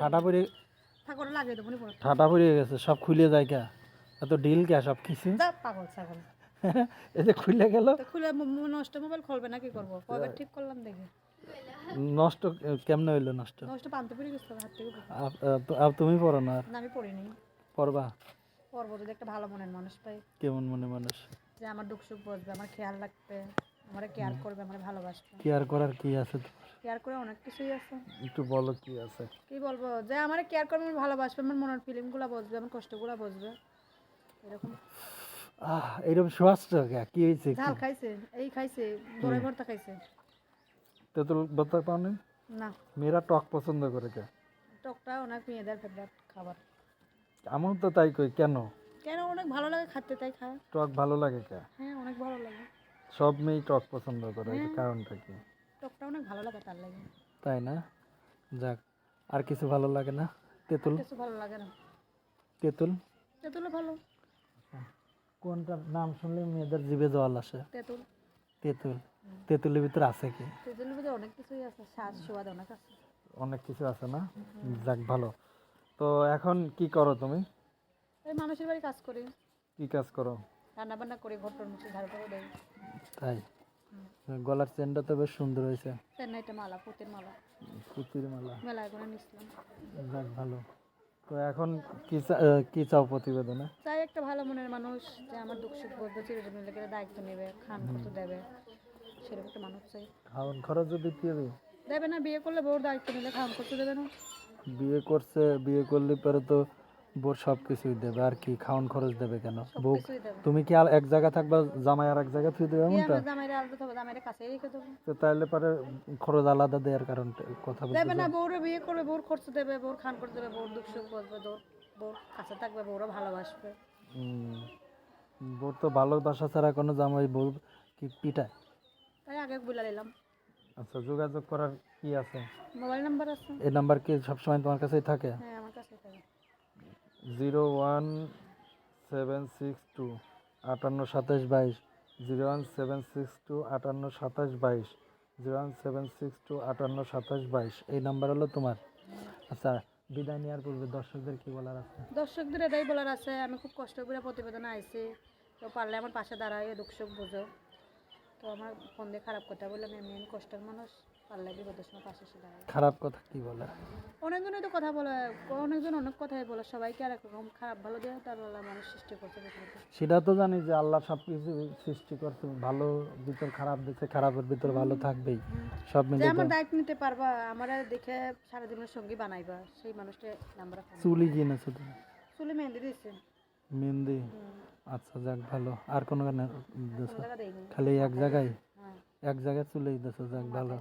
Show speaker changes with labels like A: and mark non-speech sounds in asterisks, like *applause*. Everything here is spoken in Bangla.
A: ঠাটা পড়ে ঠাটা পড়ে গেছে সব খুলে যায় কে। এত ডিল কে সব কিছু।
B: পাগল ছাগল। *laughs*
A: এই যে খুলে গেল।
B: খুলে নষ্ট মোবাইল খুলবে না কি করব? কবে ঠিক করলাম দেখি।
A: নষ্ট কেমনে হইল নষ্ট?
B: নষ্ট পানতে পেরে গেছে হাত থেকে পড়ে।
A: আর তুমি পড়ো না
B: আমি পড়িনি
A: পড়বা?
B: পড়ব যদি একটা ভালো মনের মানুষ পাই।
A: কেমন মনে মানুষ?
B: যে আমার দুঃখ সুখ বুঝবে আমার খেয়াল রাখবে। আমার কেয়ার করবে আমার ভালোবাসবে।
A: কেয়ার করার কি আছে
B: কেয়ার করে অনেক কিছুই আছে।
A: একটু বলো কি আছে?
B: কি বলব? যে আমার কেয়ার করবে আমার ভালোবাসবে আমার মনের ফিলিংগুলো বুঝবে আমার কষ্টগুলো বুঝবে। এরকম।
A: আহ এইরকম শ্বাসটা কে? হয়েছে
B: ঝাল খাইছে এই খাইছে বড় ভর্তা খাইছে।
A: তেঁতুল বলতে পারো
B: না।
A: মেয়েরা টক পছন্দ করে কে?
B: টকটা অনেক মেয়েদের ফেভারিট খাবার।
A: আমার তো তাই কই কেন?
B: কেন? অনেক ভালো লাগে খাতে তাই খায়।
A: টক ভালো লাগে কে?
B: হ্যাঁ অনেক ভালো লাগে।
A: সব মেয়েই টক পছন্দ করে এর কারণটা কি?
B: টকটা অনেক ভালো লাগে তার লাগে।
A: তাই না? যাক আর কিছু ভালো লাগে না? তেঁতুল?
B: কিছু ভালো লাগে না।
A: তেঁতুল?
B: তেঁতুলও ভালো।
A: কোনটার নাম শুনলে মেয়েদের জিভে জল আসে?
B: তেঁতুল।
A: তেঁতুল। তেঁতুলের ভিতরে আছে কি?
B: তেঁতুলের ভিতরে অনেক কিছুই আছে স্বাদ স্বাদ অনেক আছে।
A: অনেক কিছু আছে না? যাক ভালো। তো এখন কি করো তুমি?
B: এই মানুষের বাড়ি কাজ করি।
A: কি কাজ করো?
B: রান্না বান্না করি ঘটন মুখে ঝাড়ু করে দেয়
A: তাই? গলার চেনটা তো বেশ সুন্দর হয়েছে।
B: চেন্নাইতে মালা পুতির মালা।
A: কুচির মালা।
B: মেলায় করে নিছিলাম।
A: যাক ভালো। তো এখন কি কি চাও প্রতিবেদনে?
B: চাই একটা ভালো মনের মানুষ যে আমার দুঃখ সুখ বুঝবে চিরদিন লেগে দায়িত্ব নেবে খান খরচ দেবে সেরকম একটা মানুষ চাই।
A: খাওয়ান খরচও দিতে হবে
B: দেবে না বিয়ে করলে বউর দায়িত্ব নিলে খান খরচ দেবে না।
A: বিয়ে করছে বিয়ে করলে পরে তো বোর সব কিছুই দেবে আর কি? খাওয়ান খরচ দেবে কেন? বউ তুমি কি আর এক জায়গা থাকবা জামাই আর এক জায়গা থুই দেবে এমনটা?
B: জামাইরে আলাদা থাকবে? জামাইরে কাছেই রেখে দেবো।
A: তো তাইলে পরে খরচ আলাদা দেওয়ার কারণ কথা বলতে
B: দেবে না বউরে বিয়ে করবে বউর খরচ দেবে বউর খান খরচ দেবে বউর দুঃখ সুখ বুঝবে বউর বউর কাছে থাকবে বউরা ভালোবাসবে।
A: বোর তো ভালোবাসা ছাড়া কোনো জামাই বউ কি পিটায়?
B: তাই আগে বলে নিলাম
A: আচ্ছা যোগাযোগ করার কি আছে?
B: মোবাইল নাম্বার আছে?
A: এই নাম্বার কি সবসময় তোমার কাছেই থাকে?
B: হ্যাঁ আমার কাছে থাকে।
A: Zero one seven six two আটান্ন সাতাশ বাইশ zero one seven six two আটান্ন সাতাশ বাইশ zero one seven six two আটান্ন সাতাশ বাইশ, এই নাম্বার হলো তোমার। আচ্ছা বিদায় নেওয়ার পূর্বে দর্শকদের কি বলার আছে?
B: দর্শকদের এটাই বলার আছে, আমি খুব কষ্ট করে প্রতিবেদন আইছি। তো পারলে আমার পাশে দাঁড়ায় দুঃখ সুখ বুঝো। তো আমার ফোন দিয়ে খারাপ কথা বলে আমি মেন কষ্টের মানুষ পারলে বিপদের সময় পাশে এসে দাঁড়ায়।
A: খারাপ কথা কি বলে?
B: অনেকজনই তো কথা বলে অনেকজন অনেক কথাই বলে সবাইকে আর রকম খারাপ ভালো দেয় তার আল্লাহ মানুষ সৃষ্টি করছে
A: সেটা তো জানি যে আল্লাহ সব কিছু সৃষ্টি করছে ভালো ভিতর খারাপ দিচ্ছে খারাপের ভিতর ভালো থাকবেই। সব মিলে
B: আমার দায়িত্ব নিতে পারবা আমার দেখে সারা জীবনের সঙ্গী বানাইবা সেই মানুষটা নাম্বার
A: চুলি কিনেছো তুমি?
B: চুলে মেহেন্দি দিচ্ছে
A: মেহেন্দি? আচ্ছা যাক ভালো। আর কোনো গানে খালি এক জায়গায়?
B: হ্যাঁ।
A: এক জায়গায় চুলেই দিছো যাক ভালো।